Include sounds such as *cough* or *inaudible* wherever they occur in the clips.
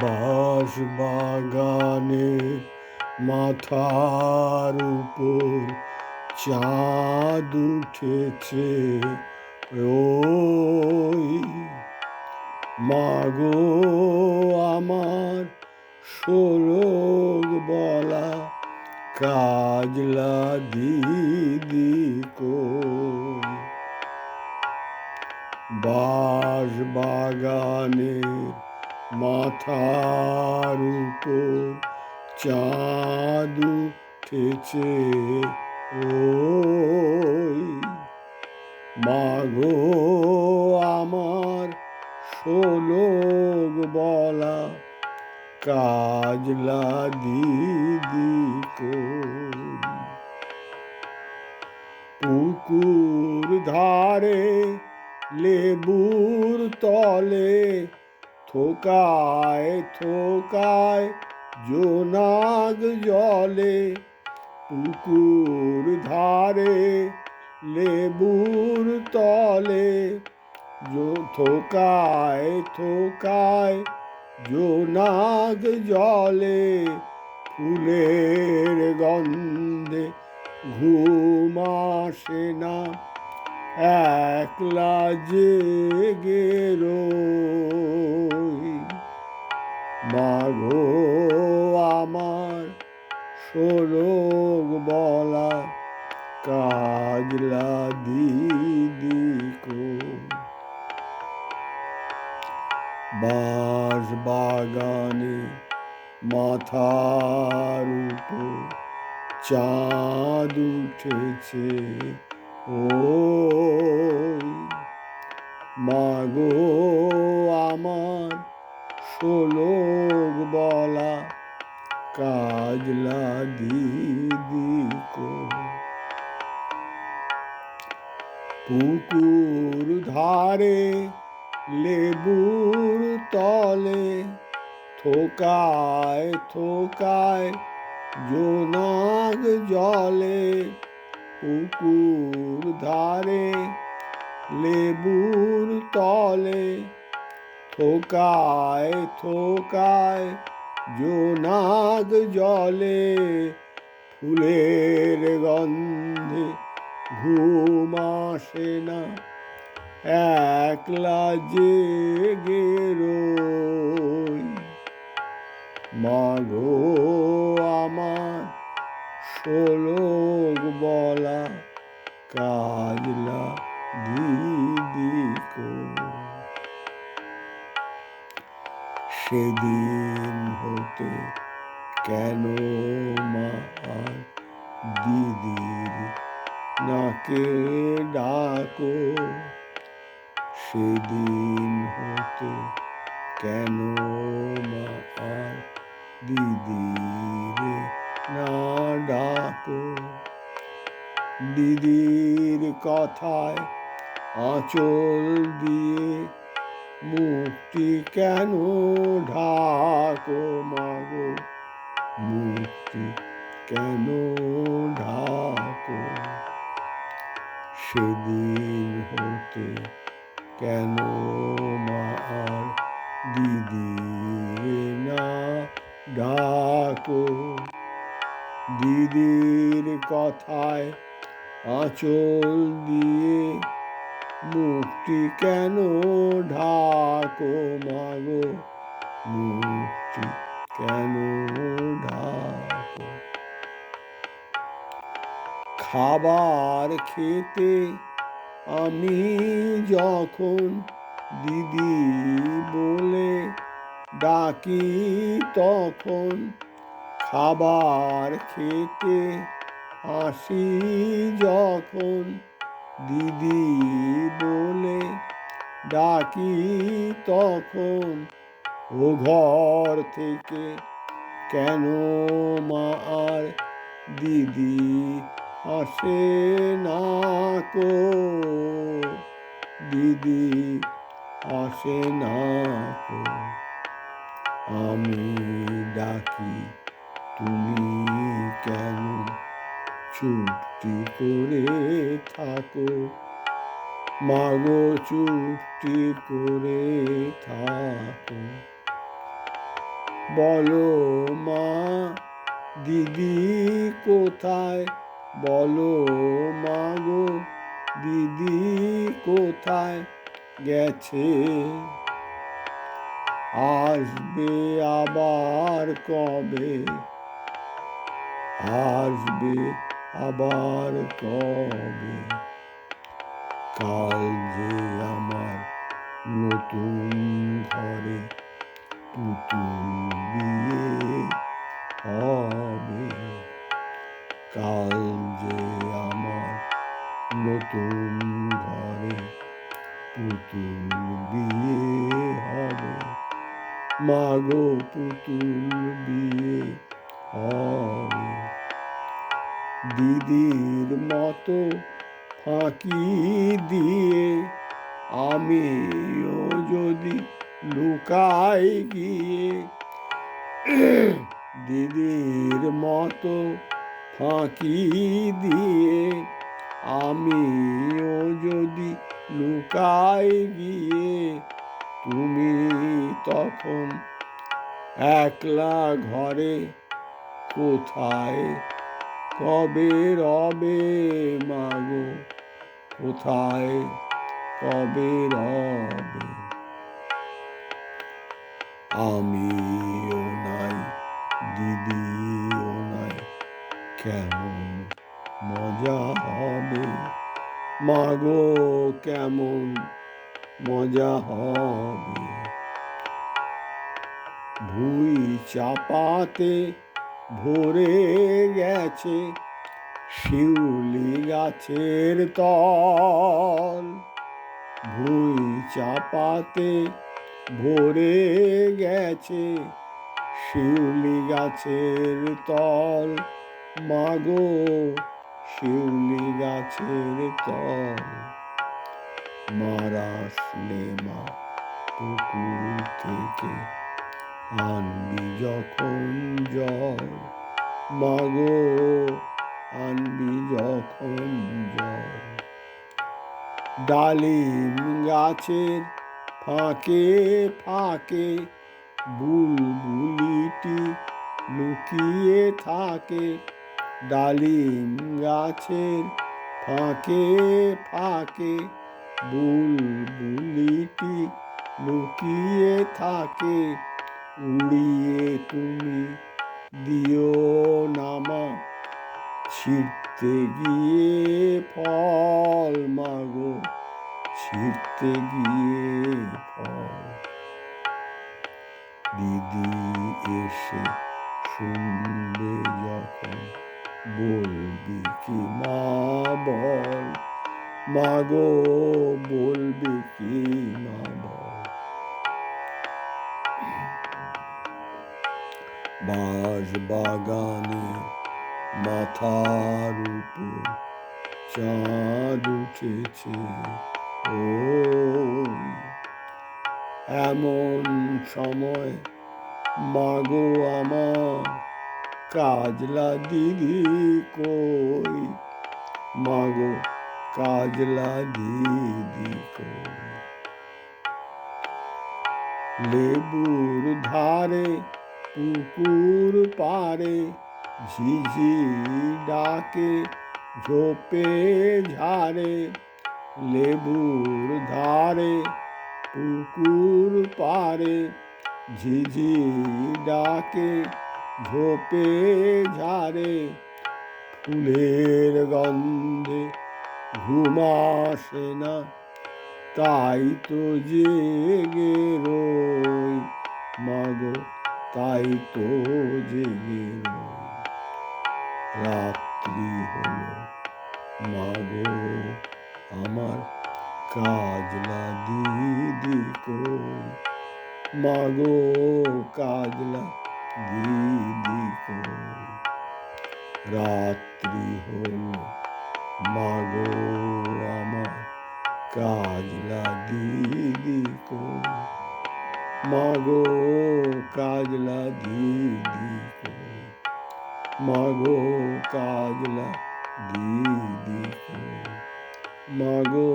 বাঁশ বাগানের মাথার উপর চাঁদ উঠেছে ওই মাগো আমার শোলক বলা কাজলা দিদি কই। বাঁশ বাগানের মাথার উপর চাঁদ উঠেছে ওই। মাগো আমার শোলক বলা কাজলা দিদি পুকুর ধারে লেবুর তলে থোকায় থোকায় জোনাগ জলে, পুকুর ধারে, লেবুর তলে। থোকায় থোকায় জোনাগ জলে, ফুলের গন্ধে ঘুম আসে না। একলা জেগে মাগো আমার শোলক বলা কাজলা দিদি কো বাঁশ বাগানে মাথার উপর চাঁদ উঠেছে ওই মাগো আমার শোলক বলা কাজলা দিদি কো পুকুর ধারে লেবুর তলে থোকায় থোকায় জোনাগ জলে পুকুর ধারে, লেবুর তলে থোকায় থোকায় জোনাগ জলে ফুলের গন্ধে ঘুম আসে না। একলা জেগে রই। মাগো আমার শোলক সেদিন হতে কেন মা আর দিদির নাকে ডাকো? সেদিন হতে কেন মা আর দিদির না ডাকো? দিদির কথায় আঁচল দিয়ে মুক্তি কেন ঢাকো মাগো? মুক্তি কেন ঢাকো? সেদিন হতে কেন মা দিদি না ডাকো দিদির কথায় আঁচল দিয়ে মুক্তি কেন ঢাকো মাগো? মুক্তি কেন ঢাকো? খাবার খেতে আমি যখন দিদি বলে ডাকি তখন খাবার খেতে আসি যখন দিদি বলে ডাকি তখন, ও ঘর থেকে কেন মা আর দিদি আসে না কো? দিদি আসে না কো। আমি ডাকি, তুমি কেন চুপটি করে থাকো। মাগো, চুপটি করে থাকো। বলো মা, দিদি কোথায়? বলো মাগো, দিদি কোথায় গেছে? আসবে আবার কবে? আসবে আবার কবে? কাল যে আমার নতুন ঘরে পুতুল বিয়ে হবে। কাল যে আমার নতুন ঘরে পুতুল বিয়ে হবে। মাগো পুতুল বিয়ে হবে। দিদির মতো ফাঁকি দিয়ে আমিও যদি লুকাই গিয়ে *clears throat* দিদির মতো ফাঁকি দিয়ে আমিও যদি লুকাই গিয়ে তুমি তখন একলা ঘরে কোথায় কবে রবে মাগো? কোথায়? কবে রবে? আমিও নাই, দিদিও নাই, কেমন মজা হবে? মাগো, কেমন মজা হবে? ভুই চাপাতে ভরে গেছে, শিউলি গাছের তল। ভুই চাপাতে ভরে গেছে, শিউলি গাছের তল। মাগো, শিউলি গাছের তল। মারা মা পুকুর থেকে আনবি যখন জল মাগো, আনবি যখন জয়। ডালিম গাছের ফাঁকে ফাঁকে বুলবুলিটি লুকিয়ে থাকে। ডালিম গাছের ফাঁকে ফাঁকে বুলবুলিটি লুকিয়ে থাকে। উড়িয়ে তুমি দিও নামা ছিঁড়তে গিয়ে ফল মাগো, ছিঁড়তে গিয়ে ফল। দিদি এসে শুনবে যখন বলবি কি মা বল, মাগো বলবি কি মা বল। বাঁশ বাগানে মাথার উপর চাঁদ উঠেছে। ও এমন সময় মাগো আমার কাজলা দিদি কই? মাগো কাজলা দিদি কই? লেবুর ধারে পুকুর পারে, ঝিঝি ডাকে, ঝোপে ঝাড়ে, লেবুর ধারে পুকুর পারে, ঝিঝি ডাকে, ঝোপে ঝাড়ে, ফুলের গন্ধে ঘুমাসে না। তাই তো জেগে রই মাগো তাই তো জেগে রাত্রি হলো, মাগো, আমার কাজলা দিদি কই মাগো কাজলা দিদি কই রাত্রি হলো, মাগো, আমার কাজলা দিদি কই মাগো কাজলা দিদি মাগো কাজলা দিদি মাগো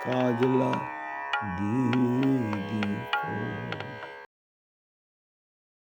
কাজলা দিদি